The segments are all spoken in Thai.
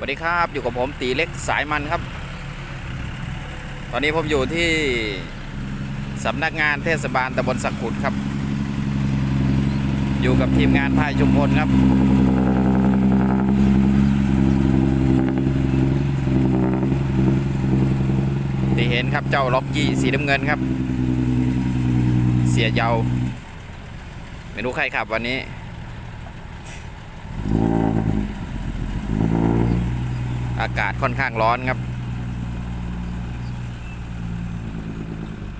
สวัสดีครับอยู่กับผมตีเล็กสายมันครับ ตอนนี้ผมอยู่ที่สำนักงานเทศบาลตำบลสักขุดครับ อยู่กับทีมงานพายชุมพลครับที่เห็นครับเจ้าล็อกกี้สีน้ำเงินครับ เสียเยา ไม่รู้ใครขับวันนี้ อากาศค่อนข้างร้อนครับ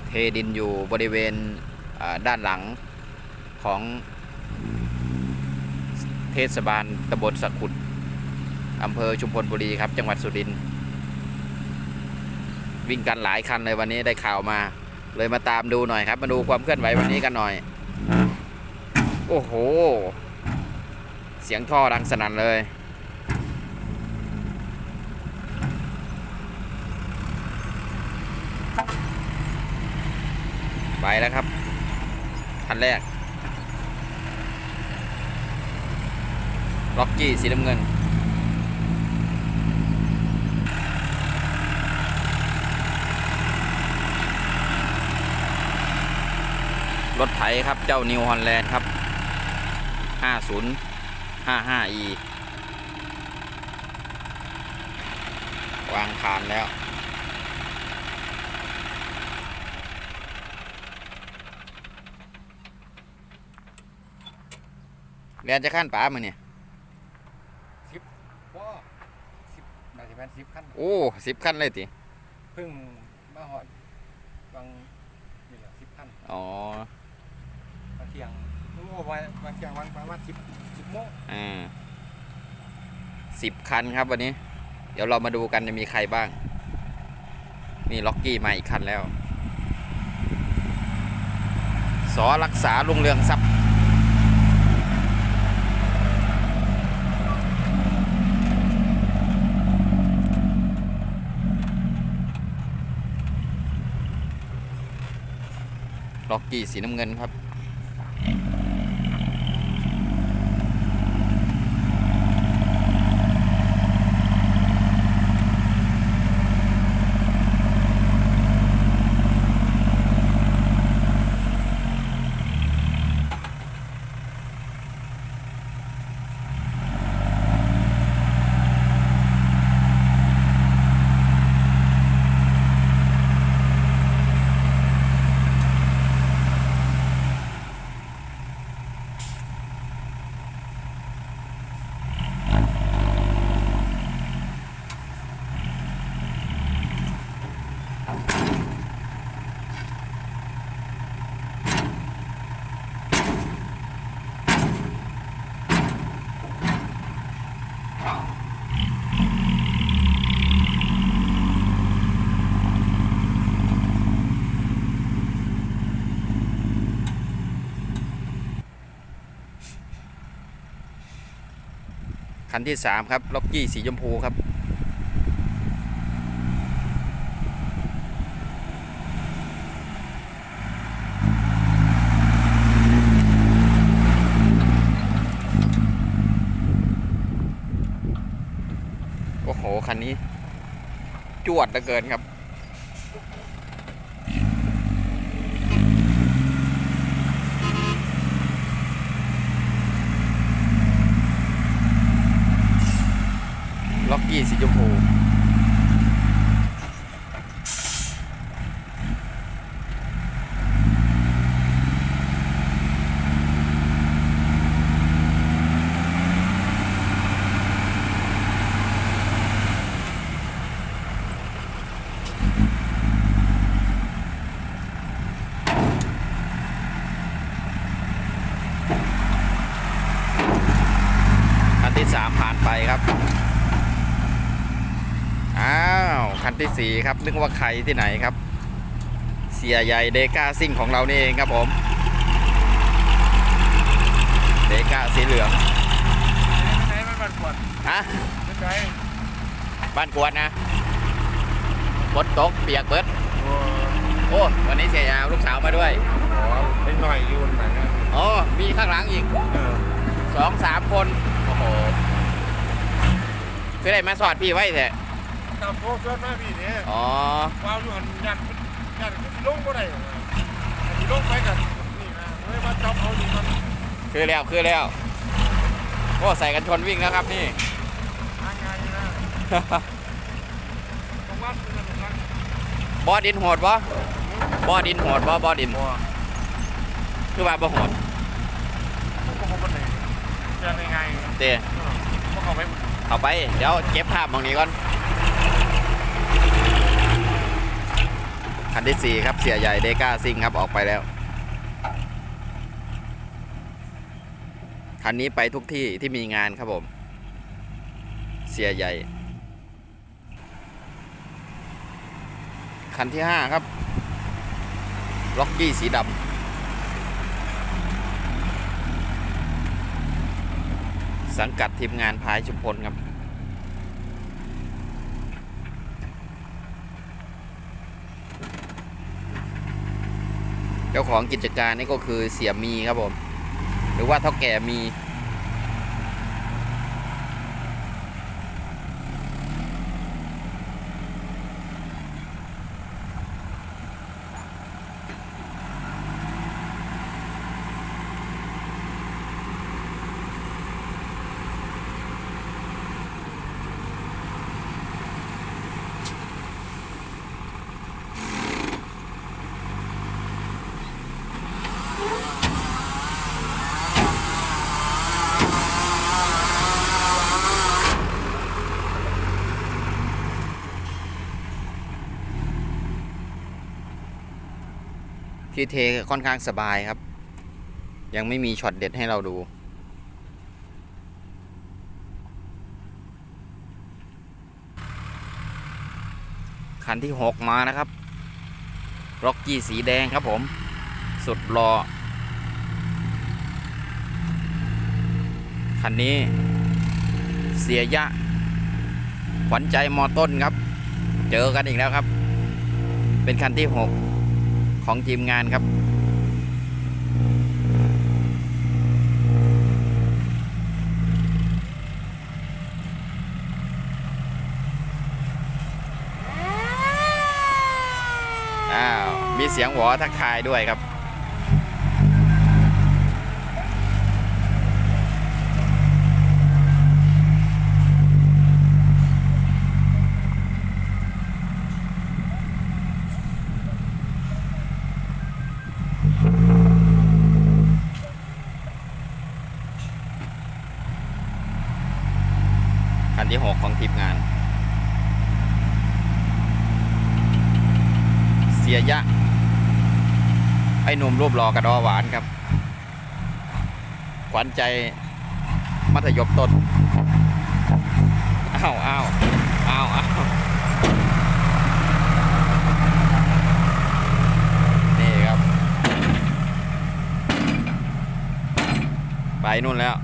เทดินอยู่บริเวณด้านหลังของเทศบาลตำบลสักขุดอำเภอชุมพลบุรีครับ จังหวัดสุรินทร์วิ่งกันหลายคันเลยวันนี้ได้ข่าวมา เลยมาตามดูหน่อยครับ มาดูความเคลื่อนไหววันนี้กันหน่อย โอ้โห เสียงท่อดังสนั่นเลย แล้วครับ คันแรกล็อกกี้สีน้ำเงิน รถไถครับเจ้านิวฮอลแลนด์ครับ 5055e วางคานแล้ว เรียนจะขั้นป๋ามาเนี่ยสิบว้าสิบน่าจะเป็นสิบขั้นโอ้สิบขั้นเลยติเพิ่งมาหอดบางนี่แหละสิบขั้นอ๋อมาเที่ยงโอ้มามาเที่ยงวันประมาณสิบสิบโมงอ่าสิบคันครับวันนี้ เดี๋ยวเรามาดูกันจะมีใครบ้าง นี่ล็อกกี้มาอีกคันแล้วสอรักษาลุงเรืองทรัพย์ ล็อกกี้สีน้ำเงินครับ นที่สามครับล็อกกี้สีชมพูครับ โอ้โห คันนี้ จวดเหลือเกินครับ อกกี้สีชมพูคันที่สามผ่านไปครับ อ้าว คันที่สี่ครับ นึกว่าใครที่ไหนครับ เสียใหญ่เดก้าซิ่งของเรานี่เองครับผมเดก้าสีเหลืองไหนมันมันปวดฮะไม่ใช่บ้านกวดนะฝนตกเปียกเบิดโอ้โอ้วันนี้เสียยาวลูกสาวมาด้วยโหเล็กหน่อยอยู่ไหนนะอ๋อมีข้างหลังอีกเออสองสามคนโอ้โหเฟคือได้มาสอดพี่ไว้แท้ ตามโทษเพื่อนมาพี่เนี่ยอ๋อวาวอยู่หันยันยันที่ลงบ่ได้หรอกนะอันนี้ลงไปกันนี่นะเฮ้ยมาจับเขาอยู่มันคือแล้วคือแล้วโอ้ใส่กันชนวิ่งแล้วครับนี่หาไงายนะตรงวัดเป็นตรงนั้นบอดินโหดบ่บอดินโหดบ่บอดินบ่คือว่าบ่โหดพวกเขาเป็นไหนจะยังไงเต้พวกเขาไปเอาไป เดี๋ยวเก็บภาพตรงนี้ก่อน คันที่สี่ครับเสียใหญ่เดก้าซิงครับออกไปแล้ว คันนี้ไปทุกที่ที่มีงานครับผม เสียใหญ่ คันที่ห้าครับล็อกกี้สีดำสังกัดทีมงานพายชุมพลครับ เจ้าของกิจการนี่ก็คือเสียมีครับผม หรือว่าเท่าแก่มี ที่เทค่อนข้างสบายครับ ยังไม่มีช็อตเด็ดให้เราดู คันที่ 6 มานะครับร็อกกี้สีแดงครับผม สุดรอ คันนี้ เสียยะ ขวัญใจมอต้นครับ เจอกันอีกแล้วครับ เป็นคันที่ 6 ของทีมงานครับ อ้าว มีเสียงหวอทักทายด้วยครับ คันที่ 6 ของทีมงาน เสียยะ ไอ้หนุ่มรูปหล่อกระดอหวานครับขวัญใจมัธยมต้นอ้าวอ้าวอ้าวอ้าวนี่ครับ ไปนู่นแล้ว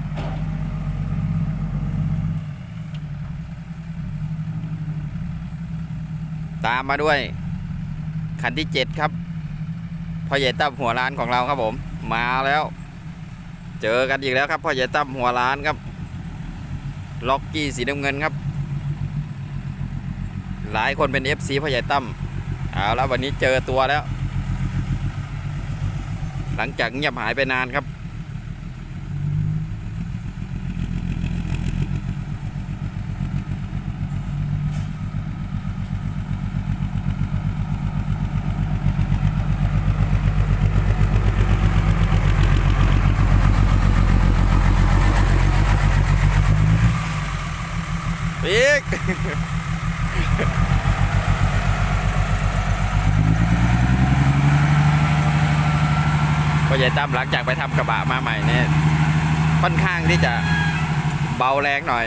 ตามมาด้วย คันที่เจ็ดครับ พ่อใหญ่ตั้มหัวร้านของเราครับผม มาแล้ว เจอกันอีกแล้วครับพ่อใหญ่ตั้มหัวร้านครับ ล็อกกี้สีน้ำเงินครับ หลายคนเป็น FC พ่อใหญ่ตั้มเอาแล้ววันนี้เจอตัวแล้ว หลังจากเงียบหายไปนานครับ อีก พ่อใหญ่ตั้มหลังจากไปทำกระบะมาใหม่เนี่ยค่อนข้างที่จะเบาแรงหน่อย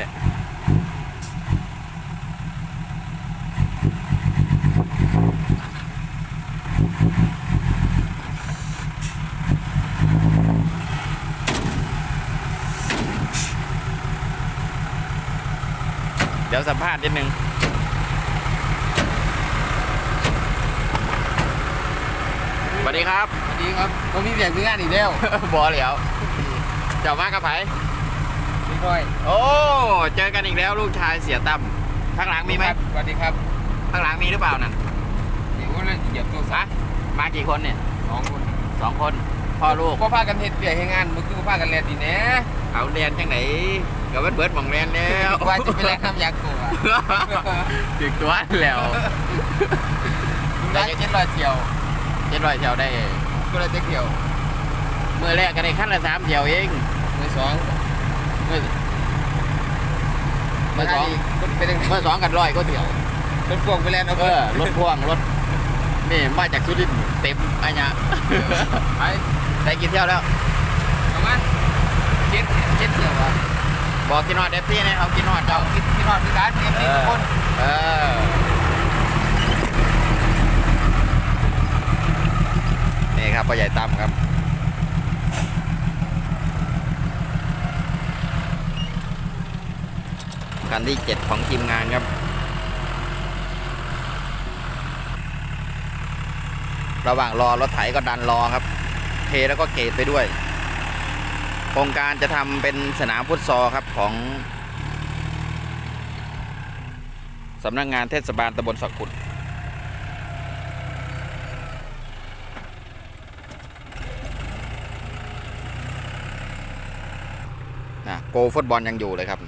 เดี๋ยวสัมภาษณ์นิดนึง สวัสดีครับ ดีครับผมมีเสียงงานอีกแล้วบอเหลียวเจ้ามากับไผมีพี่น้อยโอ้เจอกันอีกแล้วลูกชายเสียตั้มข้างหลังมีไหมครับสวัสดีครับข้างหลังมีหรือเปล่านั่นเดี๋ยวเราเหยียบตัวซะมากี่คนเนี่ยสองคนสองคนพ่อลูกก็พากันเฮ็ดเบียให้งานมึงคือพากันเรียนดีแน่เอาเรียนจังไหนก็เบิดเบิดหมองเรียนแล้วว่าจะไปแลกน้ำยากูอะถึงตัวแล้วได้เจ็ดร้อยเที่ยวเจ็ดร้อยเที่ยวได้ ก็เลยจะเที่ยวเมื่อแรกก็ได้ขั้นละสามเที่ยวเองมือสองเมื่อเมื่อสองมันเป็นยังไงเมื่อสองกันร้อยก็เที่ยวรถพ่วงไปแล้วเอาเออรถพ่วงรถนี่มาจากสุรินทร์เต็มอันเนี้ยไปได้กี่เที่ยวแล้วประมาณเจ็ดเจ็ดเที่ยวอะบอกกินฮอดเดฟซี่นะเขากินฮอดเจ้าเจ้าคิดคิดฮอดคือการเตรียมที่ทุกคนเออ นี่ครับพ่อใหญ่ตั้มครับ คันที่เจ็ดของทีมงานครับ ระหว่างรอรถไถก็ดันรอครับ เทแล้วก็เกตไปด้วย โครงการจะทำเป็นสนามฟุตซอลครับของสำนักงานเทศบาลตำบลสักขุด นะโกฟุตบอลยังอยู่เลยครับ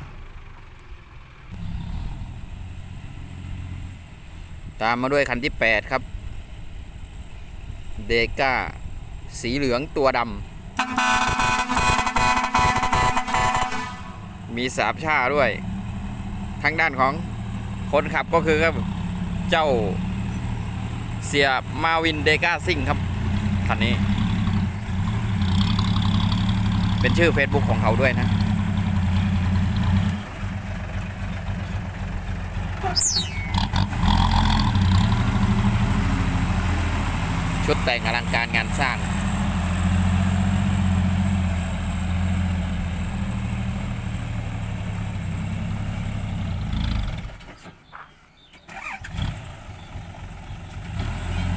ตามมาด้วยคันที่ 8 ครับ เดก้า สีเหลืองตัวดำ มีสามชาด้วย ทางด้านของคนขับก็คือครับ เจ้าเสียมาวินเดก้าซิ่งครับคันนี้ เป็นชื่อ Facebook ของเขาด้วยนะ ชุดแต่งอลังการงานสร้าง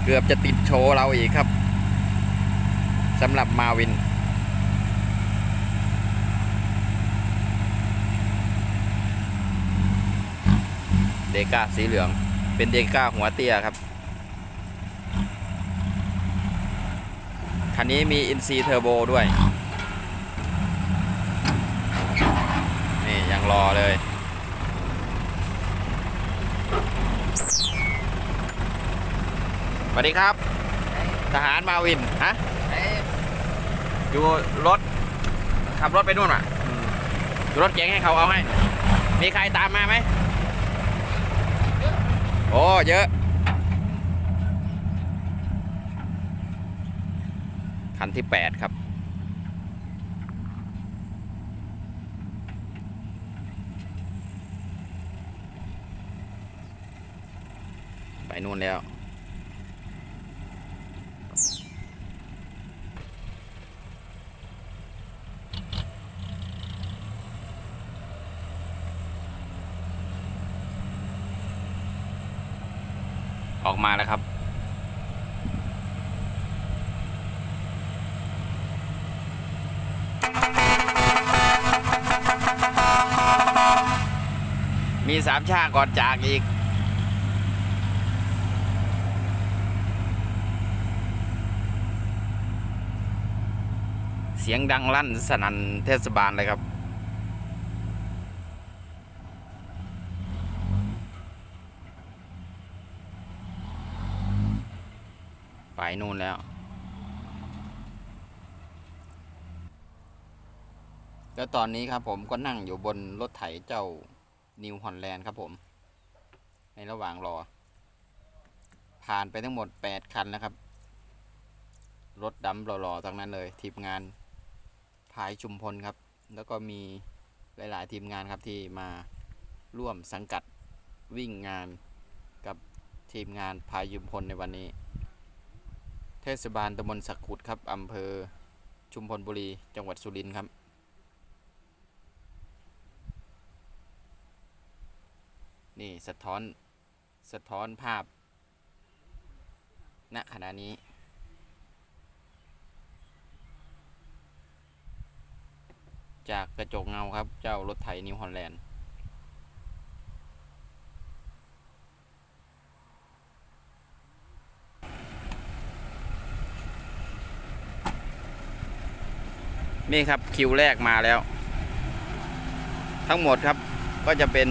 เกือบจะติดโชว์เราอีกครับสำหรับมาวิน เดก้าสีเหลือง เป็นเดก้าหัวเตี้ยครับ คันนี้มีอินซีเทอร์โบด้วย นี่ยังรอเลย สวัสดีครับ ทหารมาวิน ฮะ อยู่รถ ขับรถไปนู่นอะอยู่รถเก๋งให้เขาเอาให้ มีใครตามมาไหม โอ้เยอะคันที่8ครับ ไปนู่นแล้ว ออกมาแล้วครับ มีสามชาก่อนจากอีกเสียงดังลั่นสนั่นเทศบาลเลยครับ ไปนู่นแล้ว แล้วตอนนี้ครับผมก็นั่งอยู่บนรถไถเจ้านิวฮอนแลนด์ครับผม ในระหว่างรอ ผ่านไปทั้งหมด 8 คันแล้วครับ รถดำรอๆทั้งนั้นเลย ทีมงานพายชุมพลครับ แล้วก็มีหลายๆทีมงานครับที่มาร่วมสังกัดวิ่งงานกับทีมงานพายชุมพลในวันนี้ เทศบาลตำบลสักขุดครับอำเภอชุมพลบุรี จังหวัดสุรินทร์ครับ นี่สะท้อนสะท้อนภาพ ณ ขณะนี้ จากกระจกเงาครับ เจ้ารถไถนิวฮอลแลนด์ นี่ครับคิวแรกมาแล้ว ทั้งหมดครับก็จะเป็น